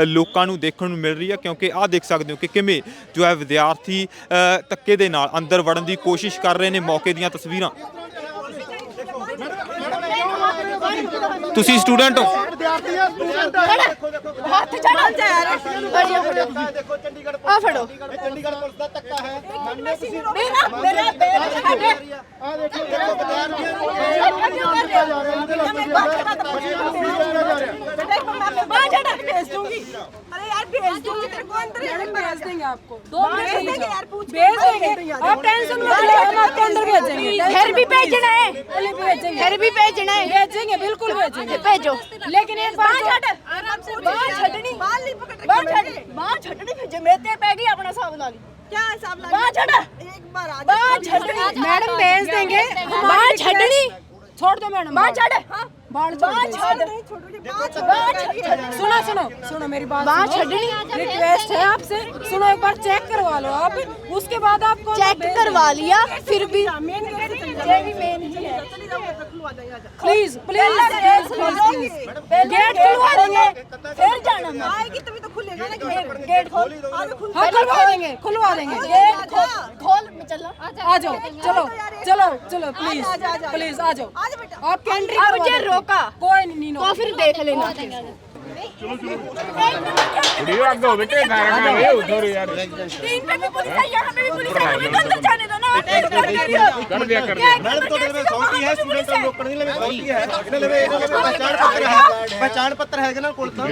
ਲੋਕਾਂ ਨੂੰ ਦੇਖਣ ਨੂੰ ਮਿਲ ਰਹੀ ਹੈ ਕਿਉਂਕਿ ਆਹ ਦੇਖ ਸਕਦੇ ਹੋ ਕਿ ਕਿਵੇਂ ਜੋ ਹੈ ਵਿਦਿਆਰਥੀ ਤੱਕੇ ਦੇ ਨਾਲ ਅੰਦਰ ਵੜਨ ਦੀ ਕੋਸ਼ਿਸ਼ ਕਰ ਰਹੇ ਨੇ ਮੌਕੇ ਦੀਆਂ ਤਸਵੀਰਾਂ। ਤੁਸੀਂ ਸਟੂਡੈਂਟ ਹੋ? ਹੱਥ ਚੜਾਂ ਜਾ। ਦੇਖੋ ਆ ਫੜੋ ਚੰਡੀਗੜ੍ਹ ਪੁਲਿਸ ਦਾ ਧੱਕਾ ਹੈ ਮੇਰਾ ਮੇਰਾ ਬੇਲ ਆ ਦੇਖੋ ਦੇਖੋ ਬਜ਼ਾਰ ਦੀਆਂ भेज दूँगी। अरे यार भेज दूँगी। तेरे को अंदर ही भेज देंगे आपको। दो भेज देंगे। यार पूछ। भेज देंगे। आप टेंशन मत लो हम आपके अंदर भेजेंगे। घर भी भेजना है। भेजेंगे घर भी भेजना है। भेजेंगे बिल्कुल भेजेंगे। भेजो। लेकिन एक बाहर बाल नहीं पकड़ बाहर छड़ बाहर छड़नी भेजे। मैं तेरे पे गई अपना हिसाब ला ली। क्या हिसाब ला बाहर छड़ एक बार आ बाहर छड़नी मैडम भेज देंगे। बाहर छड़नी छोड़ दो मैडम। बाहर छड़ हाँ। छड़ सुनो सुनो सुनो मेरी बात बाल छड़नी। रिक्वेस्ट है आपसे। सुनो एक बार चेक करवा लो आप। उसके बाद आपको चेक करवा लिया फिर भी। प्लीज़ प्लीज़ गेट खुलवा देंगे। फिर जाना। आएगी गेट गेट खोल। हाँ खुलवा देंगे खुलवा देंगे। गेट खोल खोल। चलो आ जाओ चलो चलो चलो प्लीज़ प्लीज़ आ जाओ आप कैंट्री मुझे रोका। कोई नहीं तो फिर देख लेना। ਵੀਡੀਓ ਅੱਗੇ ਹੋਵੇ ਕਿ ਨਾ ਰੱਖਾਂਗੇ ਉਧਰ ਯਾਰ तीन पे भी पुलिस है यहाँ पे भी पुलिस है हमें अंदर जाने दो ना आप एक बार करियो ਕਰ ਦਿਆ ਕਰ ਦਿਆ ਮੈਡਮ ਤੁਹਾਡੇ ਲਵੇ ਸੌਂਕੀ ਹੈ ਸਟੂਡੈਂਟ ਨੂੰ ਰੋਕਣ ਦੀ ਲਵੇ ਸੌਂਕੀ ਹੈ ਇਹਨਾਂ ਲਵੇ ਇਹਨਾਂ ਲਵੇ ਪਛਾਣ ਪੱਤਰ ਹੈ ਪਛਾਣ ਪੱਤਰ ਹੈਗਾ ਨਾ ਕੋਲ ਤਾਂ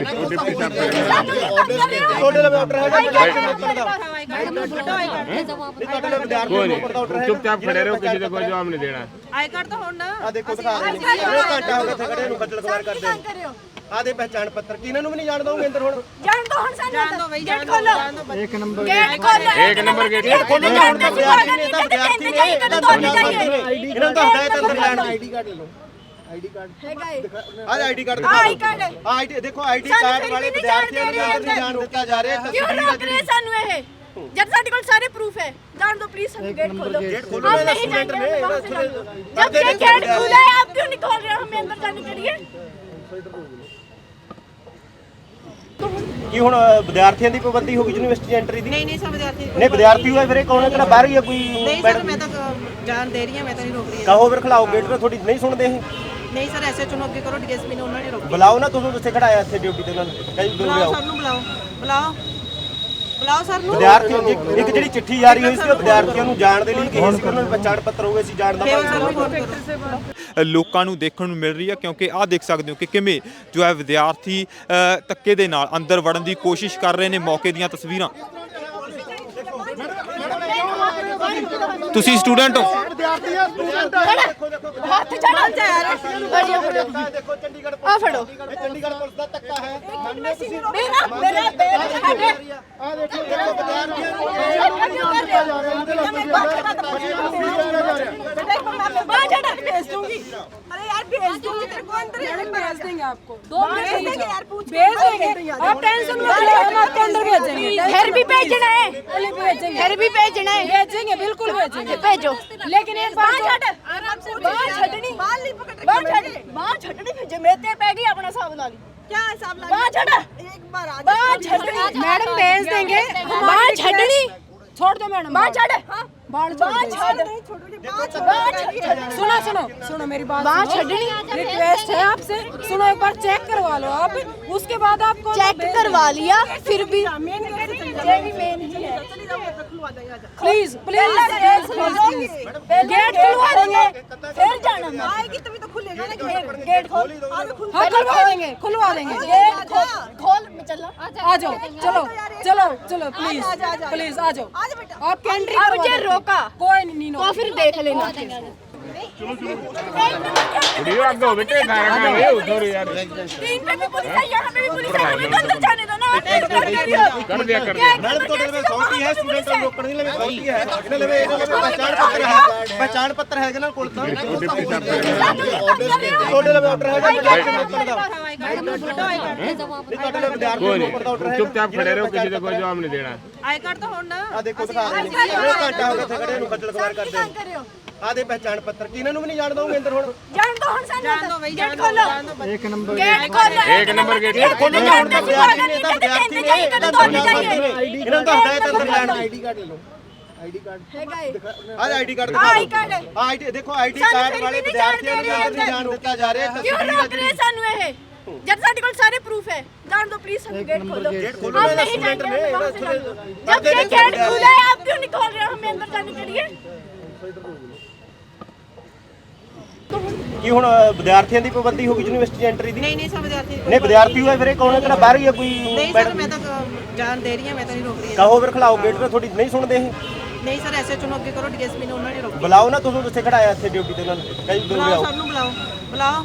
ਤੁਹਾਡੇ ਲਵੇ ਆਰਡਰ ਹੈਗਾ ਵਿਦਿਆਰਥੀ ਨੂੰ ਰੋਕਣ ਦਾ ਨਹੀਂ ਤੁਹਾਡੇ ਲਵੇ ਵਿਦਿਆਰਥੀ ਕੋਈ ਨੂੰ ਰੋਕਣ ਦਾ ਆਰਡਰ ਨਹੀਂ ਹੈਗਾ ਚੁੱਪਚਾਪ ਖੜੇ ਰਹੋ ਕਿਸੇ ਦਾ ਕੋਈ ਜਵਾਬ ਨਹੀਂ ਦੇਣਾ आई कार्ड तो होना ਆ ਦੇਖੋ ਦਿਖਾ ਰਹੇ ਨੇ ਇਹ ਘੰਟਾ ਹੋ ਗਿਆ ਇੱਥੇ ਖੜੇ ਨੂੰ ਖੱਜਲ ਖਵਾਰ ਕਰਦੇ ਆਦੇ ਪਹਿਚਾਣ ਪੱਤਰ ਕਿ ਇਹਨਾਂ ਨੂੰ ਵੀ ਨਹੀਂ ਜਾਣ ਦੋਗੇ ਅੰਦਰ ਹੁਣ? ਜਾਣ ਦੋ ਹੁਣ ਸਾਨੂੰ। ਜਾਣ ਦੋ ਬਈ ਗੇਟ ਖੋਲੋ। ਇੱਕ ਨੰਬਰ ਗੇਟ ਖੋਲੋ। ਇੱਕ ਨੰਬਰ ਗੇਟ। ਖੋਲੋ। ਜਾਣ ਦੋ ਵਿਦਿਆਰਥੀ ਨੇ ਤਾਂ ਵਿਦਿਆਰਥੀ ਨੇ। ਇਹਨਾਂ ਨੂੰ। ਤਾਂ ਹਦਾਇਤ ਅੰਦਰ ਲੈਣ ਆਈਡੀ ਕਾਰਡ ਲੈ ਲਓ ਆਈਡੀ ਕਾਰਡ ਹੈਗਾ ਇਹ ID card ID card ID ਦੇਖੋ ਆਈਡੀ ਕਾਰਡ ਵਾਲੇ ਵਿਦਿਆਰਥੀਆਂ ਨੂੰ ਅੰਦਰ। ਨਹੀਂ ਜਾਣ ਦਿੱਤਾ ਜਾ ਰਿਹਾ ਕਿਉਂ ਰੋਕ ਰਹੇ ਸਾਨੂੰ ਇਹ? ਜਦ ਸਾਡੇ ਕੋਲ ਸਾਰੇ ਪ੍ਰੂਫ ਹੈ। ਜਾਣ ਦੋ ਪਲੀਜ਼ ਸਾਨੂੰ ਗੇਟ ਖੋਲੋ। ਗੇਟ ਖੋਲੋ ਮੈਂ ਸਟੂਡੈਂਟ ਨੇ ਜਦ ਗੇਟ ਖੁੱਲਾ ਹੈ ਆਪ ਕਿਉਂ ਨਹੀਂ ਖੋਲ ਰਹੇ? ਹੋ ਹमें अंदर जाने के लिए ਕੀ ਹੁਣ ਵਿਦਿਆਰਥੀਆਂ ਦੀ ਪਾਬੰਦੀ ਹੋਗੀ ਯੂਨੀਵਰਸਿਟੀ ਐਂਟਰੀ ਦੀ? ਨਹੀਂ ਨਹੀਂ ਸਭ ਵਿਦਿਆਰਥੀ ਨਹੀਂ ਵਿਦਿਆਰਥੀ ਹੋਏ ਫਿਰ ਇਹ ਕੌਣ ਹੈ? ਕਿਹੜਾ ਬਾਹਰ ਹੀ ਹੈ ਕੋਈ ਨਹੀਂ ਸਰ ਮੈਂ ਤਾਂ ਜਾਣ ਦੇ ਰਹੀ ਹਾਂ ਮੈਂ ਤਾਂ ਨਹੀਂ ਰੋਕ ਰਹੀ। ਕਹੋ ਫਿਰ ਖਿਲਾਓ ਗੇਟ ਤੇ ਤੁਹਾਡੀ ਨਹੀਂ ਸੁਣਦੇ ਇਹ? ਨਹੀਂ ਸਰ ਐਸਐਚਓ ਨੂੰ ਅੱਗੇ ਕਰੋ ਡੀਐਸਪੀ ਨੇ ਉਹਨਾਂ ਨੇ ਰੋਕੀ ਬੁਲਾਓ ਨਾ ਤੁਹਾਨੂੰ ਕਿੱਥੇ ਖੜਾਇਆ ਇੱਥੇ ਡਿਊਟੀ ਤੇ ਉਹਨਾਂ ਨੇ ਕਈ ਬੁਲਾਓ ਨੂੰ ਬੁਲਾਓ। ਬੁਲਾਓ। ਬੁਲਾਓ ਸਰ ਨੂੰ। ਵਿਦਿਆਰਥੀ ਇੱਕ- ਇੱਕ ਜਿਹੜੀ ਚਿੱਠੀ ਜਾਰੀ ਹੋਈ ਸੀ ਉਹ ਵਿਦਿਆਰਥੀਆਂ ਨੂੰ ਜਾਣ ਦੇ ਲਈ ਕਿਹਾ ਸੀ ਕਿ ਉਹਨਾਂ ਨੂੰ ਪਛਾਣ ਪੱਤਰ ਹੋਵੇ ਸੀ ਜਾਣ ਦਾ ਕੇਵਲ ਸਰ। ਨੂੰ ਫੋਨ ਕਰੋ। ਅ, ਲੋਕਾਂ ਨੂੰ ਦੇਖਣ ਨੂੰ ਮਿਲ ਰਹੀ ਹੈ ਕਿਉਂਕਿ ਆਹ ਦੇਖ ਸਕਦੇ ਹੋ ਕਿ ਕਿਵੇਂ ਜੋ ਹੈ ਵਿਦਿਆਰਥੀ ਅ, ਧੱਕੇ ਦੇ ਨਾਲ ਅੰਦਰ ਵੜਨ ਦੀ ਕੋਸ਼ਿਸ਼ ਕਰ ਰਹੇ ਨੇ ਮੌਕੇ ਦੀਆਂ ਤਸਵੀਰਾਂ। ਤੁਸੀਂ ਸਟੂਡੈਂਟ ਹੋ। ਵਿਦਿਆਰਥੀ ਆ ਸਟੂਡੈਂਟ ਦੇਖੋ ਯਾਰ ਫੜਿਓ ਫੜਿਓ ਦੇਖੋ ਚੰਡੀਗੜ੍ਹ ਆ ਫੜੋ। ਚੰਡੀਗੜ੍ਹ ਪੁਲਿਸ ਦਾ ਧੱਕਾ ਹੈ। ਮੰਨੋ ਤੁਸੀਂ? ਮੇਰਾ ਮੇਰਾ ਬੇਲ ਆ ਦੇਖੋ ਮੈਂ ਬਾਹਰ ਜਾ ਕੇ ਭੇਜ भेज देंगे आपको दो भेज देंगे यार पूछ भेज देंगे। आप टेंशन मत लो हम आपके अंदर भेजेंगे घर भी भेजना है भेजेंगे घर भी भेजना है भेजेंगे बिल्कुल भेजेंगे भेजो लेकिन एक बात बाहर छड़ बाहर छड़नी। बाल नहीं पकड़ बाहर छड़ बाहर छड़नी भेजे मैं तेरे पे गई अपना हिसाब ला ली क्या हिसाब ला बाहर छड़ एक बार आ बाहर छड़नी। मैडम भेज देंगे बाहर छोड़ दो। मैडम बाहर छड़ हाँ छड़ सुनो सुनो सुनो मेरी बात बाल छड़नी। रिक्वेस्ट है आपसे सुनो एक बार चेक करवा लो आप उसके बाद आपको चेक करवा लिया फिर भी खुलवा प्लीज़ प्लीज़ गेट खुलवा देंगे। फिर जाना आएगी तभी तो खुलेगा ना गेट खोल हाँ, खुलवा देंगे खुलवा देंगे। गेट खोल आ जाओ चलो चलो चलो प्लीज़ प्लीज़ आ जाओ। आपकी एंट्री मुझे रोका। कोई नहीं तो फिर देख लेना। वीडियो आप दो बेटे नारायण है उधर यार तीन पे भी पुलिस है यहाँ पे भी पुलिस है हमें अंदर जाने ਕੱਢ ਦਿਆ ਕਰ ਦਿਆ ਮੈਡਮ ਤੁਹਾਡੇ ਕੋਲ ਸੌਂਟੀ ਹੈ ਸਟੂਡੈਂਟ ਨੂੰ ਰੋਕਣ ਦੀ ਲਵੇ ਸੌਂਟੀ ਹੈ ਇਹਨਾਂ ਲਵੇ ਇਹਨਾਂ ਲਵੇ ਪਛਾਣ ਪੱਤਰ ਹੈ ਪਛਾਣ ਪੱਤਰ ਹੈਗਾ ਨਾ ਕੋਲ ਤਾਂ ਤੁਹਾਡੇ ਲਵੇ ਆਰਡਰ ਹੈਗਾ ਤੁਹਾਡੇ ਲਵੇ ਵਿਦਿਆਰਥੀ ਨੂੰ ਉੱਪਰ ਦਾ ਆਰਡਰ ਹੈ ਚੁੱਪਚਾਪ ਖੜੇ ਰਹੋ ਕਿਸੇ ਦਾ ਕੋਈ ਜਵਾਬ ਨਹੀਂ ਦੇਣਾ। ਆਈ ਕਾਰਡ ਤਾਂ ਹੁਣ ਨਾ ਆ ਦੇਖੋ ਦਿਖਾ ਰਹੇ ਨੇ ਘੰਟਾ ਹੋ ਗਿਆ ਖੜੇ ਨੂੰ ਖੱਜਲ ਖਵਾਰ ਕਰਦੇ ਨੇ ਆ ਦੇ ਪਹਿਚਾਣ ਪੱਤਰ ਕਿਹਨਾਂ ਨੂੰ ਵੀ ਨਹੀਂ ਜਾਣ ਦਊਂਗੇ ਅੰਦਰ ਹੁਣ ਜਾਣ ਦੋ ਹੁਣ ਸਾਨੂੰ ਗੇਟ ਖੋਲੋ ਇੱਕ ਨੰਬਰ ਗੇਟ ਖੋਲੋ ਇੱਕ ਨੰਬਰ ਗੇਟ ਗੇਟ ਖੋਲੋ ਨਾ ਹੁਣ ਤਾਂ ਜਾਣਦੇ ਵਿਦਿਆਰਥੀ ਨੇ ਤਾਂ ਸੀ, ਵਿਦਿਆਰਥੀ ਨੇ ਜਾਈਏ, ਇਹਨਾਂ ਕਦੋਂ ਦਾ ਦੌੜ ਕੇ ਜਾਈਏ। ਇਹਨਾਂ ਨੂੰ ਤਾਂ ਹਦਾਇਤ ਅੰਦਰ ਲੈਣ ਦੀ ਆਈਡੀ ਕਾਰਡ ਲੈ ਲਓ ਆਈਡੀ ਕਾਰਡ ਹੈਗਾ ਏ ਆ ਆਈਡੀ ਕਾਰਡ ਆਹ ਆਈ ਕਾਰਡ ਹੈ। ਆਈਡੀ ਦੇਖੋ ਆਈਡੀ ਸਾਨੂੰ ਕਾਰਡ ਫਿਰ ਵਾਲੇ ਵੀ ਨਹੀਂ ਵਿਦਿਆਰਥੀਆਂ ਨੂੰ ਜਾਣ ਅੰਦਰ ਨਹੀਂ ਜਾਣ ਦਿੱਤਾ ਜਾ ਰਿਹਾ ਕਿਉਂ ਰੋਕ ਰਹੇ ਸਾਨੂੰ ਇਹ ਜਦ ਸਾਡੇ ਕੋਲ ਸਾਰੇ ਪ੍ਰੂਫ ਹੈ ਜਾਣ ਦੋ प्लीज हम गेट खोलो गेट खोलो आप ना, नहीं स्टूडेंट जाएंगे ने, हम ना, वहाँ से जाएंगे। स्टूडेंट- जब पढ़ते ये नहीं गेट समझा खुला है आप क्यों नहीं खोल रहे हो हमें अंदर जाने के लिए ਕੀ ਹੁਣ ਵਿਦਿਆਰਥੀਆਂ ਦੀ ਪਾਬੰਦੀ ਹੋਗੀ ਯੂਨੀਵਰਸਿਟੀ ਐਂਟਰੀ ਦੀ? ਨਹੀਂ ਨਹੀਂ ਸਭ ਵਿਦਿਆਰਥੀ ਨਹੀਂ ਵਿਦਿਆਰਥੀ ਹੋਏ ਵੀਰੇ ਕੌਣ ਹੈ? ਕਿਹੜਾ ਬਾਹਰ ਹੀ ਆ ਕੋਈ ਨਹੀਂ ਸਰ ਮੈਂ ਤਾਂ ਜਾਣ ਦੇ ਰਹੀ ਹਾਂ ਮੈਂ ਤਾਂ ਨਹੀਂ ਰੋਕ ਕਹੋ ਫਿਰ ਖਿਲਾਓ ਗੇਟ ਤੇ ਤੁਹਾਡੀ ਨਹੀਂ ਸੁਣਦੇ ਇਹ? ਨਹੀਂ ਸਰ ਐਸਐਚਓ ਨੂੰ ਅੱਗੇ ਕਰੋ ਡੀਐਸਪੀ ਨੂੰ ਉਹਨਾਂ ਨੇ ਰੋਕ। ਬੁਲਾਓ ਨਾ ਤੁਹਾਨੂੰ ਕਿੱਥੇ ਖੜਾਇਆ ਇੱਥੇ ਡਿਊਟੀ ਤੇ ਉਹਨਾਂ ਨੇ ਬੁਲਾਓ ਆਓ ਬੁਲਾਓ। ਬੁਲਾਓ।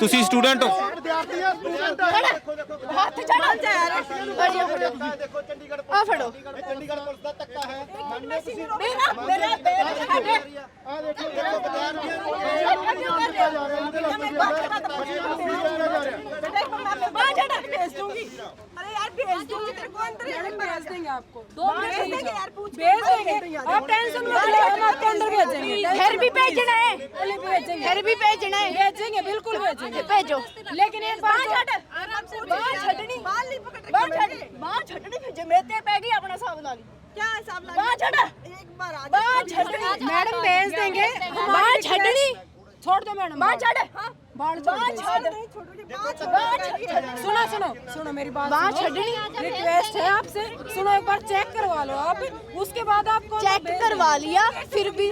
ਤੁਸੀਂ ਸਟੂਡੈਂਟ ਹੋ। ਵਿਦਿਆਰਥੀ ਆ ਸਟੂਡੈਂਟ ਹੱਥ ਦੇਖੋ ਚੰਡੀਗੜ੍ਹ ਆ ਫੜੋ। ਚੰਡੀਗੜ੍ਹ ਪੁਲਿਸ ਦਾ ਧੱਕਾ ਹੈ ਮੰਨੋ ਤੁਸੀਂ ਮੇਰਾ ਮੇਰਾ ਬੇਰ ਸਾਡੇ ਆ ਦੇਖੋ ਦੇਖੋ ਵਿਦਿਆਰਥੀਆਂ ਨੂੰ ਇਹ ਨਹੀਂ ਜਾਣ ਦਿੱਤਾ ਜਾ ਰਿਹਾ ਇਹਦੇ भेज दूँगी। अरे यार भेज दूँगी तेरे को अंदर मैडम भेज देंगे आपको। दो भेज देंगे यार, पूछ। भेज देंगे। आप टेंशन मत लो हम आपको अंदर भेजेंगे। घर भी भेजना है। भेजेंगे घर भी भेजना है। भेजेंगे बिल्कुल भेजेंगे। भेजो लेकिन एक बार बाहर जो- बाहर छड़नी बाहर नहीं। पकड़ बाहर बाहर छड़नी भेजे। मैं ते पैगी अपना हिसाब ला क्या हिसाब लगा बाहर छड़ एक बार आ बाहर छड़नी मैडम भेज देंगे। बाहर छड़नी छोड़ दो मैडम। बाहर छड़ हाँ। सुनो सुनो सुनो मेरी बात बात छड़नी रिक्वेस्ट है। आपसे। सुनो एक बार चेक करवा लो आप। उसके बाद आपको चेक करवा लिया फिर भी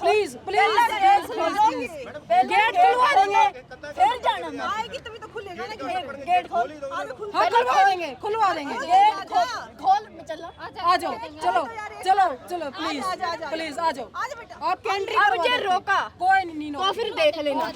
प्लीज़ प्लीज़ गेट खुलवा देंगे फिर जाना आएगी तभी तो खुलेगा ना गेट गेट खोल। हाँ खुलवा देंगे खुलवा देंगे। गेट खोल। खोल आ जाओ चलो चलो चलो प्लीज़ प्लीज़ आ जाओ। आप एंट्री मुझे रोका। कोई नहीं नहीं तो फिर देख लेना।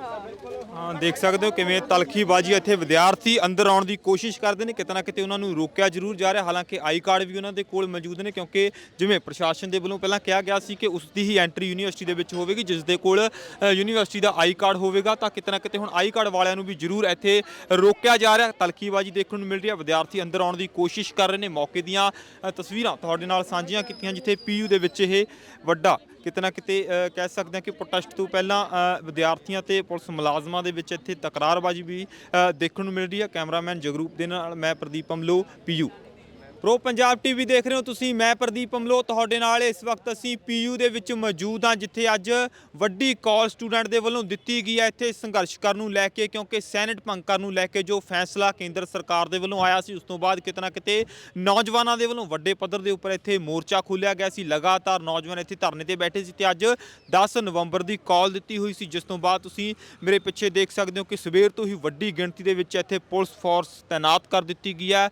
ਹਾਂ, ਦੇਖ ਸਕਦੇ ਹੋ ਕਿਵੇਂ ਤਲਖੀਬਾਜ਼ੀ ਇੱਥੇ। ਵਿਦਿਆਰਥੀ ਅੰਦਰ ਆਉਣ ਦੀ ਕੋਸ਼ਿਸ਼ ਕਰਦੇ ਨੇ, ਕਿਤੇ ਨਾ ਕਿਤੇ ਉਹਨਾਂ ਨੂੰ ਰੋਕਿਆ ਜ਼ਰੂਰ ਜਾ ਰਿਹਾ। ਹਾਲਾਂਕਿ ਆਈ ਕਾਰਡ ਵੀ ਉਹਨਾਂ ਦੇ ਕੋਲ ਮੌਜੂਦ ਨੇ, ਕਿਉਂਕਿ ਜਿਵੇਂ ਪ੍ਰਸ਼ਾਸਨ ਦੇ ਵੱਲੋਂ ਪਹਿਲਾਂ ਕਿਹਾ ਗਿਆ ਸੀ ਕਿ ਉਸ ਦੀ ਹੀ ਐਂਟਰੀ ਯੂਨੀਵਰਸਿਟੀ ਦੇ ਵਿੱਚ ਹੋਵੇਗੀ, ਜਿਸ ਦੇ ਕੋਲ ਯੂਨੀਵਰਸਿਟੀ ਦਾ ਆਈ ਕਾਰਡ ਹੋਵੇਗਾ। ਤਾਂ ਕਿਤੇ ਨਾ ਕਿਤੇ ਹੁਣ ਆਈ ਕਾਰਡ ਵਾਲਿਆਂ ਨੂੰ ਵੀ ਜ਼ਰੂਰ ਇੱਥੇ ਰੋਕਿਆ ਜਾ ਰਿਹਾ। ਤਲਖੀਬਾਜ਼ੀ ਦੇਖਣ ਨੂੰ ਮਿਲ ਰਹੀ ਹੈ। ਵਿਦਿਆਰਥੀ ਅੰਦਰ ਆਉਣ ਦੀ ਕੋਸ਼ਿਸ਼ ਕਰ ਰਹੇ ਨੇ। ਮੌਕੇ ਦੀਆਂ ਤਸਵੀਰਾਂ ਤੁਹਾਡੇ ਨਾਲ ਸਾਂਝੀਆਂ ਕੀਤੀਆਂ, ਜਿੱਥੇ ਪੀਯੂ ਦੇ ਵਿੱਚ ਇਹ ਵੱਡਾ ਕਿਤੇ ਨਾ ਕਿਤੇ ਕਹਿ ਸਕਦੇ ਹਾਂ ਕਿ ਪ੍ਰੋਟੈਸਟ ਤੋਂ ਪਹਿਲਾਂ ਵਿਦਿਆਰਥੀਆਂ ਤੇ ਪੁਲਿਸ ਮੁਲਾਜ਼ਮਾਂ ਦੇ ਵਿੱਚ ਇੱਥੇ ਤਕਰਾਰਬਾਜ਼ੀ ਵੀ ਦੇਖਣ ਨੂੰ ਮਿਲ ਰਹੀ ਹੈ। ਕੈਮਰਾਮੈਨ ਜਗਰੂਪ ਦੇ ਨਾਲ ਮੈਂ Pardeep Amlo, PU. Pro Punjab TV ਦੇਖ ਰਹੇ ਹੋ ਤੁਸੀਂ, ਮੈਂ ਪ੍ਰਦੀਪ ਅਮਲੋ ਤੁਹਾਡੇ ਨਾਲ ਇਸ ਵਕਤ ਅਸੀਂ ਪੀਯੂ ਦੇ ਵਿੱਚ ਮੌਜੂਦ ਹਾਂ, ਜਿੱਥੇ ਅੱਜ ਵੱਡੀ ਕਾਲ ਸਟੂਡੈਂਟ ਦੇ ਵੱਲੋਂ ਦਿੱਤੀ ਗਈ ਹੈ ਇੱਥੇ ਸੰਘਰਸ਼ ਕਰਨ ਨੂੰ ਲੈ ਕੇ, ਕਿਉਂਕਿ ਸੈਨੇਟ ਭੰਗ ਕਰਨ ਨੂੰ ਲੈ ਕੇ ਜੋ ਫੈਸਲਾ ਕੇਂਦਰ ਸਰਕਾਰ ਦੇ ਵੱਲੋਂ ਆਇਆ ਸੀ, ਉਸ ਤੋਂ ਬਾਅਦ ਕਿਤੇ ਨਾ ਕਿਤੇ ਨੌਜਵਾਨਾਂ ਦੇ ਵੱਲੋਂ ਵੱਡੇ ਪੱਧਰ ਦੇ ਉੱਪਰ ਇੱਥੇ ਮੋਰਚਾ ਖੋਲ੍ਹਿਆ ਗਿਆ ਸੀ, ਲਗਾਤਾਰ ਨੌਜਵਾਨ ਇੱਥੇ ਧਰਨੇ ਤੇ ਬੈਠੇ ਸੀ ਤੇ ਅੱਜ 10 ਨਵੰਬਰ ਦੀ ਕਾਲ ਦਿੱਤੀ ਹੋਈ ਸੀ, ਜਿਸ ਤੋਂ ਬਾਅਦ ਤੁਸੀਂ ਮੇਰੇ ਪਿੱਛੇ ਦੇਖ ਸਕਦੇ ਹੋ ਕਿ ਸਵੇਰ ਤੋਂ ਹੀ ਵੱਡੀ ਗਿਣਤੀ ਦੇ ਵਿੱਚ ਇੱਥੇ ਪੁਲਿਸ ਫੋਰਸ ਤਾਇਨਾਤ ਕਰ ਦਿੱਤੀ ਗਈ ਹੈ।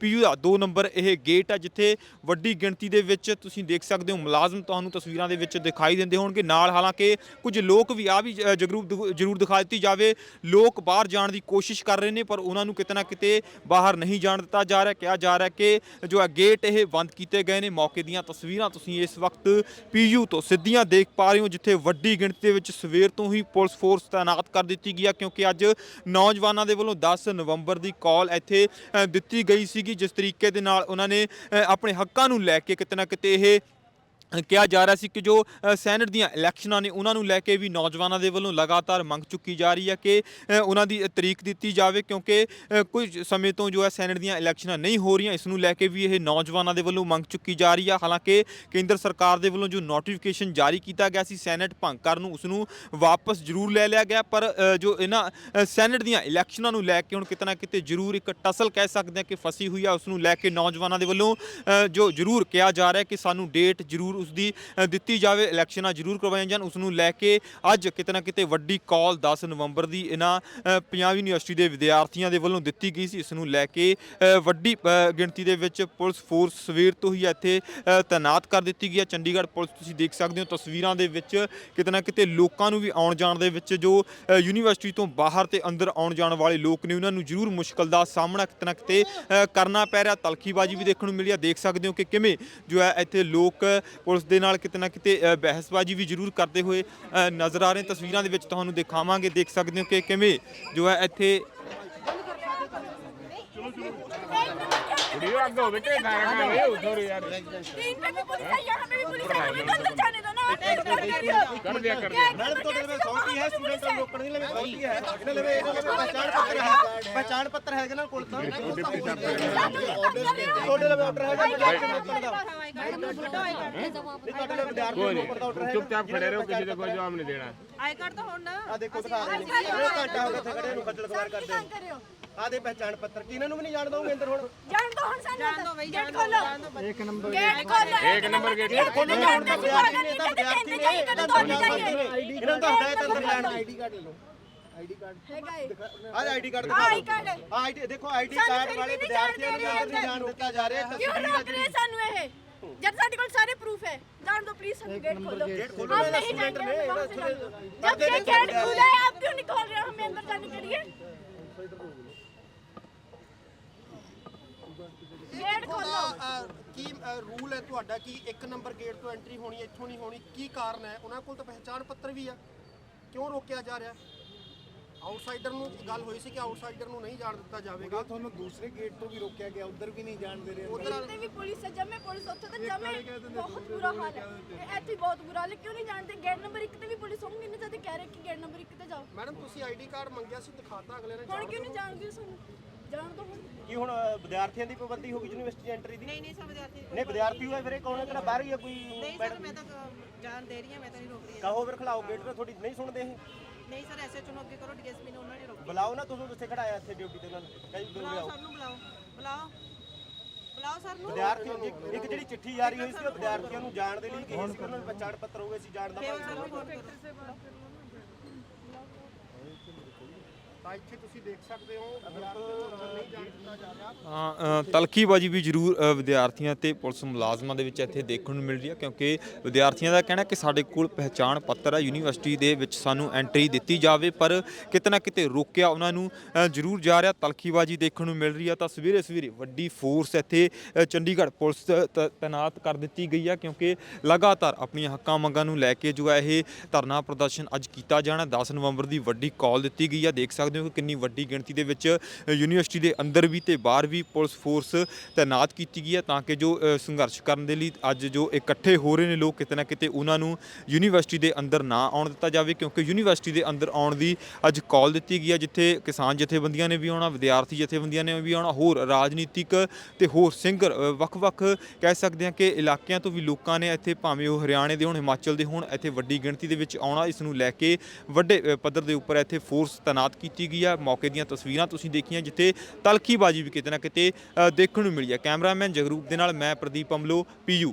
ਪੀਯੂ ਦਾ 2 ਨੰਬਰ ਇਹ ਗੇਟ ਹੈ ਜਿੱਥੇ ਵੱਡੀ ਗਿਣਤੀ ਦੇ ਵਿੱਚ ਤੁਸੀਂ ਦੇਖ ਸਕਦੇ ਹੋ ਮੁਲਾਜ਼ਮ ਤੁਹਾਨੂੰ ਤਸਵੀਰਾਂ ਦੇ ਵਿੱਚ ਦਿਖਾਈ ਦਿੰਦੇ ਹੋਣਗੇ। ਨਾਲ ਹਾਲਾਂਕਿ ਕੁਝ ਲੋਕ ਵੀ ਆ ਵੀ ਅ, ਜਗਰੂਪ ਜ਼ਰੂਰ ਦਿਖਾ ਦਿੱਤੀ ਜਾਵੇ। ਲੋਕ ਬਾਹਰ ਜਾਣ ਦੀ ਕੋਸ਼ਿਸ਼ ਕਰ ਰਹੇ ਨੇ ਪਰ ਉਹਨਾਂ ਨੂੰ ਕਿਤੇ ਨਾ ਕਿਤੇ ਬਾਹਰ ਨਹੀਂ ਜਾਣ ਦਿੱਤਾ ਜਾ ਰਿਹਾ। ਕਿਹਾ ਜਾ ਰਿਹਾ ਕਿ ਜੋ ਹੈ ਗੇਟ ਇਹ ਬੰਦ ਕੀਤੇ ਗਏ ਨੇ ਮੌਕੇ ਦੀਆਂ ਤਸਵੀਰਾਂ ਤੁਸੀਂ ਇਸ ਵਕਤ ਪੀਯੂ ਤੋਂ ਸਿੱਧੀਆਂ ਦੇਖ ਪਾ ਰਹੇ ਹੋ ਜਿੱਥੇ ਵੱਡੀ ਗਿਣਤੀ ਦੇ ਵਿੱਚ ਸਵੇਰ ਤੋਂ ਹੀ ਪੁਲਿਸ ਫੋਰਸ ਤਾਇਨਾਤ ਕਰ ਦਿੱਤੀ ਗਈ ਹੈ ਕਿਉਂਕਿ ਅੱਜ ਨੌਜਵਾਨਾਂ ਦੇ ਵੱਲੋਂ 10 ਨਵੰਬਰ ਦੀ ਕਾਲ ਇੱਥੇ ਦਿੱਤੀ ਗਈ ਸੀਗੀ ਜਿਸ ਤਰੀਕੇ ਦੇ ਨਾਲ ਉਹਨਾਂ ਨੇ ਅ, ਆਪਣੇ ਹੱਕਾਂ ਨੂੰ ਲੈ ਕੇ ਕਿਤੇ ਨਾ ਕਿਤੇ ਇਹ ਕਿਹਾ ਜਾ ਰਿਹਾ ਸੀ ਕਿ ਜੋ ਸੈਨੇਟ ਦੀਆਂ ਇਲੈਕਸ਼ਨਾਂ ਨੇ ਉਹਨਾਂ ਨੂੰ ਲੈ ਕੇ ਵੀ ਨੌਜਵਾਨਾਂ ਦੇ ਵੱਲੋਂ ਲਗਾਤਾਰ ਮੰਗ ਚੁੱਕੀ ਜਾ ਰਹੀ ਹੈ ਕਿ ਉਹਨਾਂ ਦੀ ਤਰੀਕ ਦਿੱਤੀ ਜਾਵੇ ਕਿਉਂਕਿ ਕੁਝ ਸਮੇਂ ਤੋਂ ਜੋ ਹੈ ਸੈਨੇਟ ਦੀਆਂ ਇਲੈਕਸ਼ਨਾਂ ਨਹੀਂ ਹੋ ਰਹੀਆਂ ਇਸ ਨੂੰ ਲੈ ਕੇ ਵੀ ਇਹ ਨੌਜਵਾਨਾਂ ਦੇ ਵੱਲੋਂ ਮੰਗ ਚੁੱਕੀ ਜਾ ਰਹੀ ਹੈ ਹਾਲਾਂਕਿ ਕੇਂਦਰ ਸਰਕਾਰ ਦੇ ਵੱਲੋਂ ਜੋ ਨੋਟੀਫਿਕੇਸ਼ਨ ਜਾਰੀ ਕੀਤਾ ਗਿਆ ਸੀ ਸੈਨੇਟ ਭੰਗ ਕਰਨ ਨੂੰ ਉਸ ਨੂੰ ਵਾਪਸ ਜ਼ਰੂਰ ਲੈ ਲਿਆ ਗਿਆ ਪਰ ਜੋ ਇਹਨਾਂ ਅ, ਸੈਨੇਟ ਦੀਆਂ ਇਲੈਕਸ਼ਨਾਂ ਨੂੰ ਲੈ ਕੇ ਹੁਣ ਕਿਤੇ ਨਾ ਕਿਤੇ ਜ਼ਰੂਰ ਇੱਕ ਟਸਲ ਕਹਿ ਸਕਦੇ ਹਾਂ ਕਿ ਫਸੀ ਹੋਈ ਆ ਉਸ ਨੂੰ ਲੈ ਕੇ ਨੌਜਵਾਨਾਂ ਦੇ ਵੱਲੋਂ ਜੋ ਜ਼ਰੂਰ ਕਿਹਾ ਜਾ ਰਿਹਾ ਕਿ ਸਾਨੂੰ ਡੇਟ ਜ਼ਰੂਰ ਉਸ ਦੀ ਦਿੱਤੀ ਜਾਵੇ। ਇਲੈਕਸ਼ਨਾਂ ਜ਼ਰੂਰ ਕਰਵਾਈਆਂ ਜਾਣ। ਉਸ ਨੂੰ ਲੈ ਕੇ ਅੱਜ ਕਿਤੇ ਨਾ ਕਿਤੇ ਵੱਡੀ ਕਾਲ 10 ਨਵੰਬਰ ਦੀ ਇਹਨਾਂ ਪੰਜਾਬ ਯੂਨੀਵਰਸਿਟੀ ਦੇ ਵਿਦਿਆਰਥੀਆਂ ਦੇ ਵੱਲੋਂ ਦਿੱਤੀ ਗਈ ਸੀ। ਇਸ ਨੂੰ ਲੈ ਕੇ ਵੱਡੀ ਗਿਣਤੀ ਦੇ ਵਿੱਚ ਪੁਲਿਸ ਫੋਰਸ ਸਵੇਰ ਤੋਂ ਹੀ ਇੱਥੇ ਅ, ਤਾਇਨਾਤ ਕਰ ਦਿੱਤੀ ਗਈ ਹੈ। ਚੰਡੀਗੜ੍ਹ ਪੁਲਿਸ ਤੁਸੀਂ ਦੇਖ ਸਕਦੇ ਹੋ ਤਸਵੀਰਾਂ ਦੇ ਵਿੱਚ ਕਿਤੇ ਨਾ ਕਿਤੇ ਲੋਕਾਂ ਨੂੰ ਵੀ ਆਉਣ ਜਾਣ ਦੇ ਵਿੱਚ ਜੋ ਯੂਨੀਵਰਸਿਟੀ ਤੋਂ ਬਾਹਰ ਤੇ ਅੰਦਰ ਆਉਣ ਜਾਣ ਵਾਲੇ ਲੋਕ ਨੇ ਉਹਨਾਂ ਨੂੰ ਜ਼ਰੂਰ ਮੁਸ਼ਕਲ ਦਾ ਸਾਹਮਣਾ ਕਿਤੇ ਨਾ ਕਿਤੇ ਕਰਨਾ ਪੈ ਰਿਹਾ। ਤਲਖੀਬਾਜ਼ੀ ਵੀ ਦੇਖਣ ਨੂੰ ਮਿਲੀ ਹੈ। ਦੇਖ ਸਕਦੇ ਹੋ ਕਿ ਕਿਵੇਂ ਜੋ ਹੈ ਇੱਥੇ ਲੋਕ ਪੁਲਿਸ ਦੇ ਨਾਲ ਕਿਤੇ ਨਾ ਕਿਤੇ ਅ, ਬਹਿਸਬਾਜ਼ੀ ਵੀ ਜ਼ਰੂਰ ਕਰਦੇ ਹੋਏ ਅ, ਨਜ਼ਰ ਆ ਰਹੇ ਤਸਵੀਰਾਂ ਦੇ ਵਿੱਚ ਤੁਹਾਨੂੰ ਦਿਖਾਵਾਂਗੇ ਦੇਖ ਸਕਦੇ ਹੋ ਕਿ ਕਿਵੇਂ ਜੋ ਹੈ ਇੱਥੇ वीडियो आगे हो बेटे सारा काम है उधर यार तीन पे भी पुलिस आई है हमें भी पुलिस आई है अंदर जाने दो ना कर दिया कर दिया ਮੈਡਮ ਤੁਹਾਡੇ ਲਵੇ ਸੌਂਕੀ ਹੈ ਸਟੂਡੈਂਟ ਨੂੰ ਰੋਕਣ ਦੀ ਲਵੇ ਸੌਂਕੀ ਹੈ ਇਹਨਾਂ ਲਵੇ ਇਹਨਾਂ ਲਵੇ ਪਛਾਣ ਪੱਤਰ ਹੈਗਾ ਨਾ ਕੋਲ ਤਾਂ ਤੁਹਾਡੇ ਲਈ ਆਰਡਰ ਹੈਗਾ। ਤੁਹਾਡੇ ਲਈ ਵਿਦਿਆਰਥੀ ਕੋਈ ਨੂੰ ਉੱਪਰ ਖੜੇ ਰਹੋ ਕਿਸੇ ਦਾ ਕੋਈ ਜਵਾਬ ਨਹੀਂ ਦੇਣਾ। ਆਈ ਕਾਰਡ ਤਾਂ ਹੁਣ ਆ ਦੇਖੋ ਦਿਖਾ ਰਹੇ ਇਹ ਘੰਟਾ ਹੋ। ਗਿਆ ਇੱਥੇ ਖੜੇ ਨੂੰ ਬੱਦਲ ਸਵਾਰ ਕਰਦੇ ਆ ਦੇ ਪਛਾਣ ਪੱਤਰ ਕਿ ਇਹਨਾਂ ਨੂੰ ਵੀ ਨਹੀਂ ਜਾਣਦਾ ਹੋਊਗਾ ਅੰਦਰ ਹੁਣ? ਜਾਣ ਦੋ ਹੁਣ ਸਾਨੂੰ। ਜਾਣ ਦੋ ਬਈ ਗੇਟ ਖੋਲੋ। ਇੱਕ ਨੰਬਰ ਗੇਟ ਖੋਲੋ। ਇੱਕ ਨੰਬਰ ਗੇਟ ਖੋਲੋ। ਜਾਣ ਦੋ ਵਿਦਿਆਰਥੀ ਨੇ ਤਾਂ ਵਿਦਿਆਰਥੀ ਨੇ ਇਹਨਾਂ ਨੂੰ ਤਾਂ ਹਦਾਇਤ ਅੰਦਰ ਲੈਣ। ਆਈਡੀ ਕਾਰਡ ਲੈ ਲਓ। ਆਈਡੀ ਕਾਰਡ है गाइस ਆਹ ਆਈਡੀ ਕਾਰਡ आई ਦਿਖਾ कार्ड ਦਿਓ ਆਈਡੀ ਦੇਖੋ ਆਈਡੀ ਸਾਨੂੰ ਕਾਰਡ ਫਿਰ ਵਾਲੇ ਵੀ ਨਹੀਂ ਵਿਦਿਆਰਥੀਆਂ ਨੂੰ ਜਾਣ ਅੰਦਰ ਨਹੀਂ ਜਾਣ ਦਿੱਤਾ ਜਾ ਰਿਹਾ क्यों ਤਸਵੀਰ रोक रहे हैं सानू ये जब ਸਾਡੇ ਕੋਲ ਸਾਰੇ ਪ੍ਰੂਫ ਹੈ ਜਾਣ ਦੋ प्लीज हम गेट खोलो गेट खोलो, हम मेरा नहीं स्टूडेंट जाएंगे में, हम वहाँ इधर से से- जाएंगे। जब पर्दे ये नहीं गेट खोल खुला है आप क्यों नहीं खोल रहे हो हमें अंदर जाने के लिए गेट खोलो ਕੀ ਰੂਲ ਹੈ ਤੁਹਾਡਾ ਕਿ ਇੱਕ ਨੰਬਰ ਗੇਟ ਤੋਂ ਐਂਟਰੀ ਹੋਣੀ ਇੱਥੋਂ ਨਹੀਂ ਹੋਣੀ ਕੀ ਕਾਰਨ ਹੈ ਉਹਨਾਂ ਕੋਲ ਤਾਂ ਪਹਿਚਾਣ ਪੱਤਰ ਵੀ ਆ ਕਿਉਂ ਰੋਕਿਆ ਜਾ ਰਿਹਾ ਆਊਟਸਾਈਡਰ ਨੂੰ ਗੱਲ ਹੋਈ ਸੀ ਕਿ ਆਊਟਸਾਈਡਰ ਨੂੰ ਨਹੀਂ ਜਾਣ ਦਿੱਤਾ ਜਾਵੇਗਾ। ਤੁਹਾਨੂੰ ਦੂਸਰੇ ਗੇਟ ਤੋਂ ਵੀ ਰੋਕਿਆ ਗਿਆ ਉਧਰ ਵੀ ਨਹੀਂ ਜਾਣ ਦੇ ਰਹੇ। ਇੱਥੇ ਵੀ ਪੁਲਿਸ ਹੈ ਜਮੇ ਪੁਲਿਸ ਉੱਥੇ ਤਾਂ ਜਮੇ ਬਹੁਤ ਬੁਰਾ ਹਾਲ ਹੈ। ਤੇ ਇੱਥੇ ਬਹੁਤ ਬੁਰਾ ਹਾਲ ਹੈ ਕਿਉਂ ਨਹੀਂ ਜਾਣਦੇ? ਗੇਟ ਨੰਬਰ 1 ਤੇ ਵੀ ਪੁਲਿਸ ਹੋਣਗੇ ਨਹੀਂ ਤਾਂ ਕਹਿ ਰਹੇ ਕਿ ਗੇਟ ਨੰਬਰ 1 ਤੇ ਜਾਓ। ਮੈਡਮ ਤੁਸੀਂ ਆਈਡੀ ਕਾਰਡ ਮੰਗਿਆ ਸੀ ਦਿਖਾਤਾ ਅਗਲੇ ਨੇ ਹੁਣ ਕਿਉਂ ਨਹੀਂ ਜਾਣਦੇ ਸਾਨੂੰ? ਜਾਣ ਹੁਣ। ਕੀ ਹੁਣ ਵਿਦਿਆਰਥੀਆਂ ਦੀ ਪਾਬੰਦੀ ਹੋਗੀ ਯੂਨੀਵਰਸਿਟੀ ਐਂਟਰੀ ਦੀ? ਨਹੀਂ ਨਹੀਂ ਸਭ ਵਿਦਿਆਰਥੀ ਨਹੀਂ ਵਿਦਿਆਰਥੀ ਹੋਏ ਫਿਰ ਇਹ ਕੌਣ ਹੈ? ਕਿਹੜਾ ਬਾਹਰ ਹੀ ਹੈ ਕੋਈ ਨਹੀਂ ਸਰ ਮੈਂ ਤਾਂ ਜਾਣ ਦੇ ਰਹੀ ਹਾਂ ਮੈਂ ਤਾਂ ਨਹੀਂ ਰੋਕ ਰਹੀ। ਕਹੋ ਫਿਰ ਖਲਾਓ ਗੇਟ ਤੇ ਥੋੜੀ ਨਹੀਂ ਸੁਣਦੇ ਇਹ। ਨਹੀਂ ਸਰ ਐਸਐਚਓ ਨੂੰ ਅੱਗੇ ਕਰੋ ਡੀਐਸਪੀ ਨੇ ਉਹਨਾਂ ਨੇ ਰੋਕੀ। ਬੁਲਾਓ ਨਾ ਤੁਸੀਂ ਉੱਥੇ ਖੜਾਇਆ ਇੱਥੇ ਡਿਊਟੀ ਤੇ ਨਾਲ ਕਈ ਦੂਰ ਬੁਲਾਓ ਆਓ ਸਰ ਨੂੰ ਬੁਲਾਓ। ਬੁਲਾਓ। ਬੁਲਾਓ ਸਰ ਨੂੰ। ਵਿਦਿਆਰਥੀਆਂ ਇੱਕ ਇੱਕ ਜਿਹੜੀ ਚਿੱਠੀ ਜਾਰੀ ਹੋਈ ਸੀ ਉਹ ਵਿਦਿਆਰਥੀਆਂ ਨੂੰ ਜਾਣ ਦੇ ਲਈ ਕਿ ਸੀ ਉਹਨਾਂ ਨੂੰ ਪਛਾਣ ਪੱਤਰ ਹੋਵੇ ਸੀ ਜਾਣ ਦਾ ਕੇਵਲ ਸਰ ਨੂੰ ਫੋਨ ਕਰੋ। ਤਾਂ ਇੱਥੇ ਤੁਸੀਂ ਦੇਖ ਸਕਦੇ ਹੋ ਵਿਦਿਆਰਥੀ ਨੂੰ ਅੰਦਰ ਨਹੀਂ ਜਾਣ ਦਿੱਤਾ ਜਾ ਰਿਹਾ। ਹਾਂ, ਅ, ਤਲਖੀਬਾਜ਼ੀ ਵੀ ਜ਼ਰੂਰ ਅ, ਵਿਦਿਆਰਥੀਆਂ ਤੇ ਪੁਲਿਸ ਮੁਲਾਜ਼ਮਾਂ ਦੇ ਵਿੱਚ ਇੱਥੇ ਦੇਖਣ ਨੂੰ ਮਿਲ ਰਹੀ ਹੈ ਕਿਉਂਕਿ ਵਿਦਿਆਰਥੀਆਂ ਦਾ ਕਹਿਣਾ ਕਿ ਸਾਡੇ ਕੋਲ ਪਹਿਚਾਣ ਪੱਤਰ ਹੈ ਯੂਨੀਵਰਸਿਟੀ ਦੇ ਵਿੱਚ ਸਾਨੂੰ ਐਂਟਰੀ ਦਿੱਤੀ ਜਾਵੇ ਪਰ ਕਿਤੇ ਨਾ ਕਿਤੇ ਰੋਕਿਆ ਉਹਨਾਂ ਨੂੰ ਅ, ਜ਼ਰੂਰ ਜਾ ਰਿਹਾ। ਤਲਖੀਬਾਜ਼ੀ ਦੇਖਣ ਨੂੰ ਮਿਲ ਰਹੀ ਹੈ। ਤਾਂ ਸਵੇਰੇ ਸਵੇਰੇ ਵੱਡੀ ਫੋਰਸ ਇੱਥੇ ਅ, ਚੰਡੀਗੜ੍ਹ ਪੁਲਿਸ ਤ- ਤ- ਤੈਨਾਤ ਕਰ ਦਿੱਤੀ ਗਈ ਹੈ ਕਿਉਂਕਿ ਲਗਾਤਾਰ ਆਪਣੀਆਂ ਹੱਕਾਂ ਮੰਗਾਂ ਨੂੰ ਲੈ ਕੇ ਜੋ ਹੈ ਇਹ ਧਰਨਾ ਪ੍ਰਦਰਸ਼ਨ ਅੱਜ ਕੀਤਾ ਜਾਣਾ 10 ਨਵੰਬਰ ਦੀ ਵੱਡੀ ਕਾਲ ਦਿੱਤੀ ਗਈ ਹੈ। ਦੇਖ ਸਕਦੇ ਹੋ ਕਿ ਕਿੰਨੀ ਵੱਡੀ ਗਿਣਤੀ ਦੇ ਵਿੱਚ ਯੂਨੀਵਰਸਿਟੀ ਦੇ ਅੰਦਰ ਵੀ ਤੇ ਬਾਹਰ ਵੀ ਪੁਲਿਸ ਫੋਰਸ ਤੈਨਾਤ ਕੀਤੀ ਗਈ ਹੈ ਤਾਂ ਕਿ ਜੋ ਸੰਘਰਸ਼ ਕਰਨ ਦੇ ਲਈ ਅੱਜ ਜੋ ਇਕੱਠੇ ਹੋ ਰਹੇ ਨੇ ਲੋਕ ਕਿਤੇ ਨਾ ਕਿਤੇ ਉਹਨਾਂ ਨੂੰ ਯੂਨੀਵਰਸਿਟੀ ਦੇ ਅੰਦਰ ਨਾ ਆਉਣ ਦਿੱਤਾ ਜਾਵੇ ਕਿਉਂਕਿ ਯੂਨੀਵਰਸਿਟੀ ਦੇ ਅੰਦਰ ਆਉਣ ਦੀ ਅੱਜ ਕਾਲ ਦਿੱਤੀ ਗਈ ਹੈ ਜਿੱਥੇ ਕਿਸਾਨ ਜਥੇਬੰਦੀਆਂ ਨੇ ਵੀ ਆਉਣਾ, ਵਿਦਿਆਰਥੀ ਜਥੇਬੰਦੀਆਂ ਨੇ ਵੀ ਆਉਣਾ, ਹੋਰ ਰਾਜਨੀਤਿਕ ਤੇ ਹੋਰ ਸਿੰਗਰ ਵੱਖ-ਵੱਖ ਕਹਿ ਸਕਦੇ ਹਾਂ ਕਿ ਇਲਾਕਿਆਂ ਤੋਂ ਵੀ ਲੋਕਾਂ ਨੇ ਇੱਥੇ ਭਾਵੇਂ ਉਹ ਹਰਿਆਣੇ ਦੇ ਹੋਣ, ਹਿਮਾਚਲ ਦੇ ਹੋਣ, ਇੱਥੇ ਵੱਡੀ ਗਿਣਤੀ ਦੇ ਵਿੱਚ ਆਉਣਾ, ਇਸ ਨੂੰ ਲੈ ਕੇ ਵੱਡੇ ਪੱਧਰ ਦੇ ਉੱਪਰ ਇੱਥੇ ਫੋਰਸ ਤੈਨਾਤ ਕੀਤੀ ਕੀਤੀ ਗਈ ਆ, ਮੌਕੇ ਦੀਆਂ ਤਸਵੀਰਾਂ ਤੁਸੀਂ ਦੇਖੀਆਂ, ਜਿੱਥੇ ਤਲਖੀਬਾਜ਼ੀ ਵੀ ਕਿਤੇ ਨਾ ਕਿਤੇ ਦੇਖਣ ਨੂੰ ਮਿਲੀ ਹੈ ਕੈਮਰਾਮੈਨ ਜਗਰੂਪ ਦੇ ਨਾਲ ਮੈਂ ਪ੍ਰਦੀਪ ਅਮਲੋ, ਪੀਯੂ।